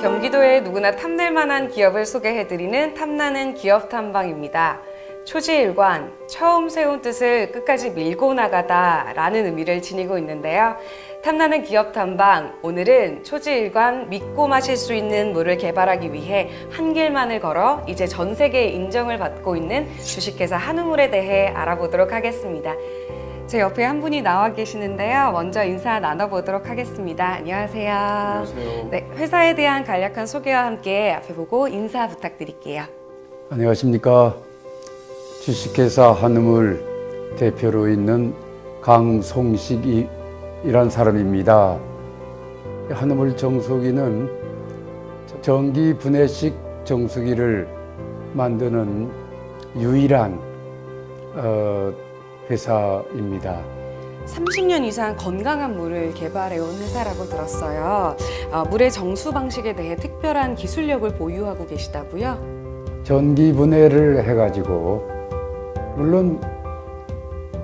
경기도에 누구나 탐낼 만한 기업을 소개해드리는 탐나는 기업 탐방입니다. 초지일관, 처음 세운 뜻을 끝까지 밀고 나가다 라는 의미를 지니고 있는데요. 탐나는 기업 탐방, 오늘은 초지일관 믿고 마실 수 있는 물을 개발하기 위해 한 길만을 걸어 이제 전 세계에 인정을 받고 있는 주식회사 한우물에 대해 알아보도록 하겠습니다. 제 옆에 한 분이 나와 계시는데요. 먼저 인사 나눠보도록 하겠습니다. 안녕하세요. 안녕하세요. 네, 회사에 대한 간략한 소개와 함께 앞에 보고 인사 부탁드릴게요. 안녕하십니까. 주식회사 한우물 대표로 있는 강송식이란 사람입니다. 한우물 정수기는 전기 분해식 정수기를 만드는 유일한 어, 회사입니다. 30년 이상 건강한 물을 개발해온 회사라고 들었어요. 어, 물의 정수 방식에 대해 특별한 기술력을 보유하고 계시다고요? 전기 분해를 해가지고 물론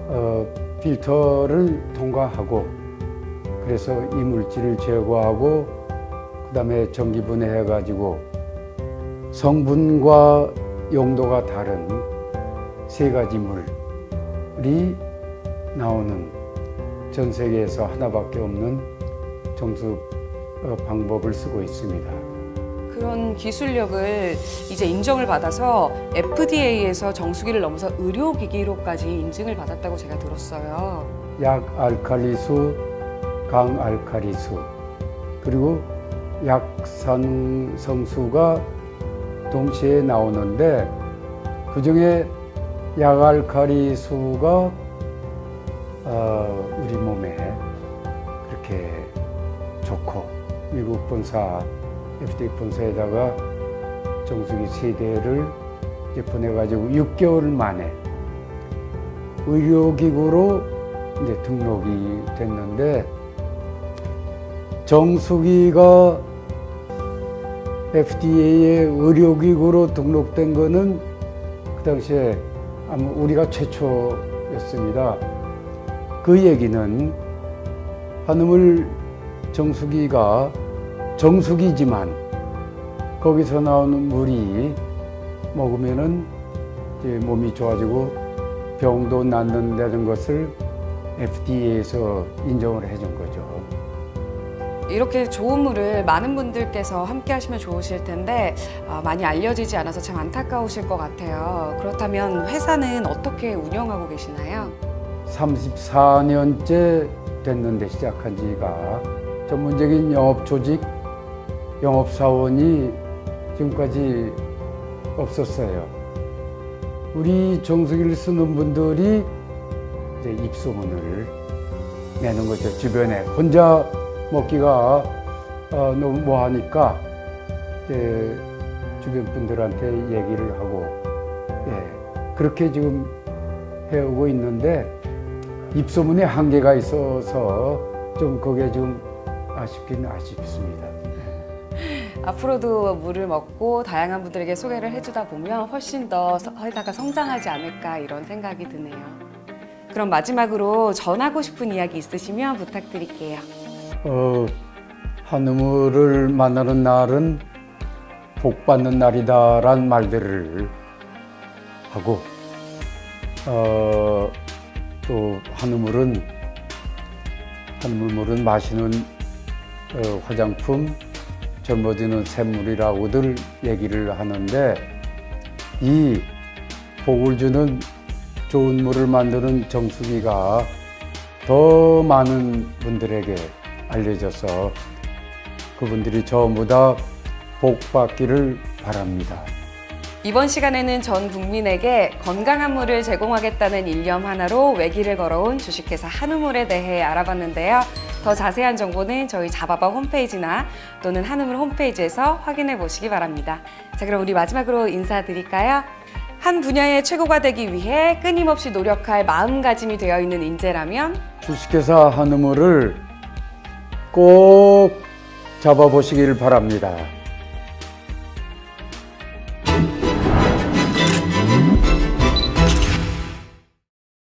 어, 필터를 통과하고 그래서 이물질을 제거하고 그다음에 전기 분해해가지고 성분과 용도가 다른 세 가지 물 이 나오는 전 세계에서 하나밖에 없는 정수 어, 방법을 쓰고 있습니다. 그런 기술력을 이제 인정을 받아서 FDA에서 정수기를 넘어서 의료기기로까지 인증을 받았다고 제가 들었어요. 약 알칼리수, 강 알칼리수, 그리고 약산 성수가 동시에 나오는데 그 중에 약 알칼리수가 어, 우리 몸에 그렇게 좋고 미국 본사 FDA 본사에다가 정수기 세 대를 보내가지고 6개월 만에 의료기구로 이제 등록이 됐는데 정수기가 FDA의 의료기구로 등록된 거는 그 당시에 아마 우리가 최초였습니다. 그 얘기는 한우물 정수기가 정수기지만 거기서 나오는 물이 먹으면은 몸이 좋아지고 병도 낫는다는 것을 FDA에서 인정을 해준 거죠. 이렇게 좋은 물을 많은 분들께서 함께 하시면 좋으실 텐데 아, 많이 알려지지 않아서 참 안타까우실 것 같아요. 그렇다면 회사는 어떻게 운영하고 계시나요? 34년째 됐는데 시작한 지가 전문적인 영업 조직, 영업 사원이 지금까지 없었어요. 우리 정수기를 쓰는 분들이 이제 입소문을 내는 거죠. 주변에 혼자 먹기가 어, 너무 뭐하니까 이제 주변 분들한테 얘기를 하고 예, 그렇게 지금 해오고 있는데 입소문에 한계가 있어서 좀 그게 좀 아쉽긴 아쉽습니다. 앞으로도 물을 먹고 다양한 분들에게 소개를 해주다 보면 훨씬 더 서- 회사가 성장하지 않을까 이런 생각이 드네요. 그럼 마지막으로 전하고 싶은 이야기 있으시면 부탁드릴게요. 어, 한우물을 만나는 날은 복 받는 날이다란 말들을 하고 어, 또 한우물은 한우물은 마시는 어, 화장품 젊어지는 샘물이라고들 얘기를 하는데 이 복을 주는 좋은 물을 만드는 정수기가 더 많은 분들에게 알려져서 그분들이 전부 다 복 받기를 바랍니다. 이번 시간에는 전 국민에게 건강한 물을 제공하겠다는 일념 하나로 외길을 걸어온 주식회사 한우물에 대해 알아봤는데요. 더 자세한 정보는 저희 자바바 홈페이지나 또는 한우물 홈페이지에서 확인해 보시기 바랍니다. 자, 그럼 우리 마지막으로 인사드릴까요? 한 분야의 최고가 되기 위해 끊임없이 노력할 마음가짐이 되어 있는 인재라면 주식회사 한우물을 꼭 잡아보시길 바랍니다.